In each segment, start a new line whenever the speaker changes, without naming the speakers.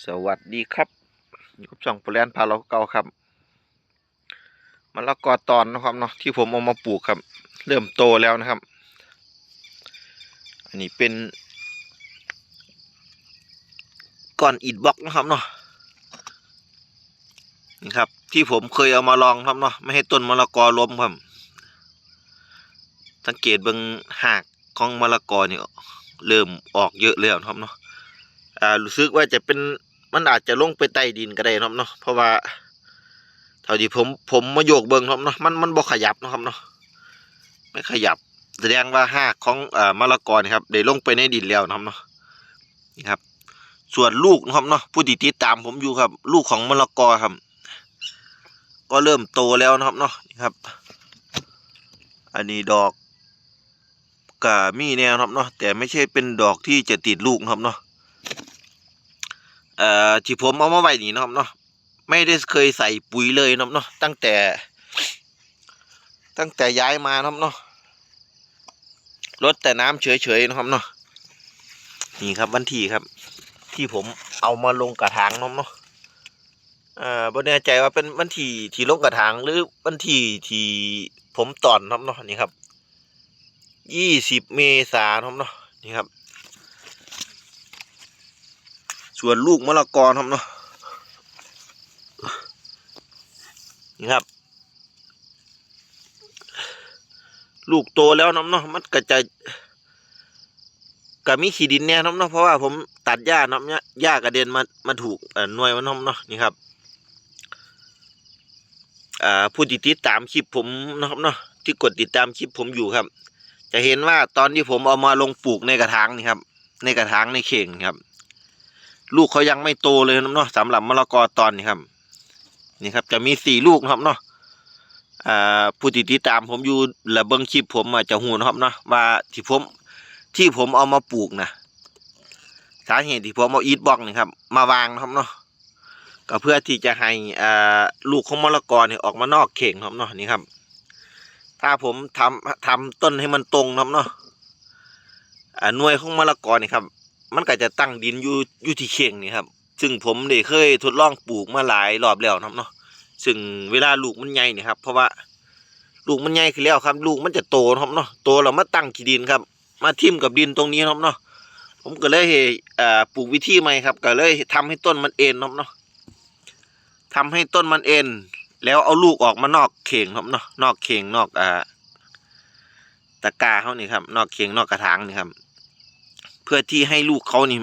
สวัสดีครับอยู่กับช่องปลนพาเราเก่าครับมะละกอตอนนะครับเนาะที่ผมเอามาปลูกครับ เริ่มโตแล้วนะครับ อันนี้เป็นก้อนอิฐบล็อกนะครับเนาะนี่ครับ ที่ผมเคยเอามาลองครับเนาะไม่ให้ต้นมะละกอล้มครับสังเกตเบิ่งหากของมะละกอเนี่ยเริ่มออกเยอะแล้วครับเนาะ อ่ารู้สึกว่าจะเป็นมันอาจจะลงไปใต้ดินก็ได้นะครับเนาะเพราะว่าเท่าที่ผมผมมาโยกเบิ่งครับเนาะมันมันบ่ขยับนะครับเนาะไม่ขยับ แสดงว่าหากของอ่ามะละกอนครับได้ลงไปในดินแล้วนะครับเนาะนี่ครับ ส่วนลูกนะครับเนาะผู้ที่ติดตามผมอยู่ครับ ลูกของมะละกอครับ ก็เริ่มโตแล้วนะครับเนาะนี่ครับ อันนี้ดอกก็มีแนวนะครับเนาะแต่ไม่ใช่เป็นดอกที่จะติดลูกนะครับเนาะ เอ่อที่ผมเอามาไว้นี่นะครับเนาะไม่ได้เคยใส่ปุ๋ยเลยนะครับเนาะตั้งแต่ ตั้งแต่ย้ายมานะครับเนาะลดแต่น้ำเฉยๆนะครับเนาะนี่ครับวันที่ครับ ที่ผมเอามาลงกระถางนะครับเนาะเอ่อบ่แน่ใจว่าเป็นวันที่ที่ลงกระถางหรือวันที่ที่ผมตอนนะครับเนาะนี่ครับยี่สิบเมษายนนะครับเนาะนี่ครับ ส่วนลูกมะละกอครับเนาะนี่ครับ ลูกโตแล้วน้ำเนาะมันก็จะก็มีขี้ดินเนี่ยน้ำเนาะเพราะว่าผมตัดหญ้าน้ำเนี่ยหญ้ากระเด็นมามาถูกเอ่อหน่วยมันน้ำเนาะนี่ครับอ่าผู้ติดติดตามคลิปผมนะครับเนาะที่กดติดตามคลิปผมอยู่ครับ จะเห็นว่าตอนที่ผมเอามาลงปลูกในกระถางนี่ครับ ในกระถางในเข่งครับ ลูกเขายังไม่โตเลยนะเนาะสำหรับมะละกอตอนนี้ครับ นี่ครับ จะมีสี่ลูกนะครับเนาะอ่าผู้ติดติดตามผมอยู่และเบิ้งคลิปผมอาจจะหูนะครับเนาะว่าที่ผมที่ผมเอามาปลูกนะสาเหตุที่ผมเอาอีทบล็อกนี่ครับ มาวางนะครับเนาะก็เพื่อที่จะให้อ่าลูกของมะละกอเนี่ยออกมานอกเข่งนะครับเนาะนี่ครับ ถ้าผมทำทำต้นให้มันตรงนะครับเนาะอ่าหน่วยของมะละกอนี่ครับ มันก็จะตั้งดินอยู่อยู่ที่เข่งนี่ครับ ซึ่งผมได้เคยทดลองปลูกมาหลายรอบแล้วนะครับเนาะซึ่งเวลาลูกมันใหญ่นี่ครับ เพราะว่าลูกมันใหญ่ขึ้นแล้วครับ ลูกมันจะโตนะครับเนาะโตแล้วมาตั้งขี้ดินครับ มาทิ่มกับดินตรงนี้นะครับเนาะผมก็เลยเอ่อปลูกวิธีใหม่ครับ ก็เลยทำให้ต้นมันเอ็นนะครับเนาะทำให้ต้นมันเอ็นแล้วเอาลูกออกมานอกเข่งครับเนาะนอกเข่งนอกอ่าตะกาเขานี่ครับ นอกเข่งนอกกระถางนี่ครับ พื่อที่ให้ลูกเขานี่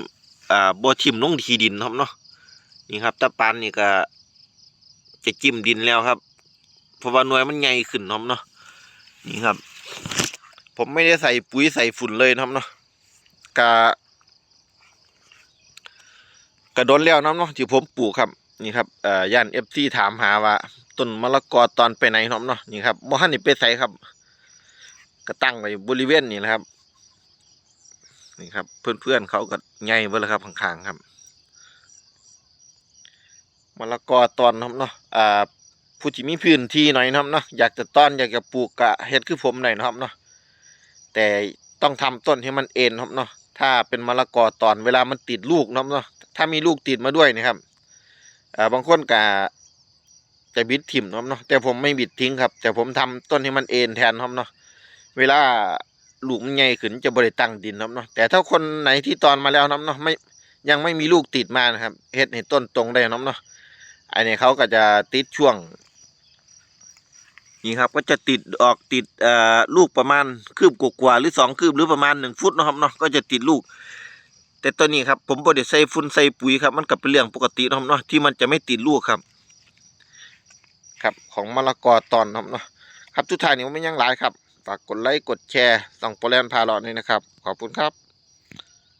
อ่าบ่ทิ่มลงที่ดินครับเนาะนี่ครับตะปันนี่ก็จะจิ้มดินแล้วครับเพราะว่าหน่วยมันใหญ่ขึ้นครับเนาะนี่ครับ ผมไม่ได้ใส่ปุ๋ยใส่ฝุ่นเลยครับเนาะกะกระโดนแล้วนะครับเนาะที่ผมปลูกครับนี่ครับเอ่อย่านเอฟซีถามหาว่าต้นมะละกอตอนไปไหนครับเนาะนี่ครับบ่ฮันนี่ไปใส่ครับ ก็ตั้งไว้บริเวณนี้นะครับ นี่ครับ เพื่อนๆเขาก็ใหญ่เบิดแล้วครับข้างๆครับมะละกอตอนนะครับเนาะอ่าผู้ที่มีพื้นที่หน่อยนะครับเนาะอยากจะต้อนอยากจะปลูกกะเฮ็ดคือผมหน่อยนะครับเนาะแต่ต้องทำต้นให้มันเอ็นครับเนาะถ้าเป็นมะละกอตอนเวลามันติดลูกนะครับเนาะถ้ามีลูกติดมาด้วยนะครับอ่าบางคนกะจะบิดถิ่มนะครับเนาะแต่ผมไม่บิดทิ้งครับ แต่ผมทำต้นให้มันเอ็นแทนครับเนาะเวลา ลูกมันใหญ่ขึ้นจะบริตั้งดินนะครับเนาะแต่ถ้าคนไหนที่ตอนมาแล้วนะครับเนาะไม่ยังไม่มีลูกติดมานะครับเฮ็ดให้ต้นตรงได้นะครับเนาะอันนี้เขาก็จะติดช่วงนี่ครับก็จะติดออกติดอ่อลูกประมาณคืบกว่าหรือสองคืบหรือประมาณหนึ่งฟุตนะครับเนาะก็จะติดลูก แต่ตัวนี้ครับผมบริใส่ฝุ่นใส่ปุ๋ยครับมันก็เป็นเรื่องปกตินะครับเนาะที่มันจะไม่ติดลูกครับ ครับของมะละกอตอนนะครับเนาะครับทุกท่านนี่มไม่ยังหลายครับ ฝากกดไลค์กดแชร์ส่องโปรแลนด์พาลอดนี่นะครับ ขอบคุณครับ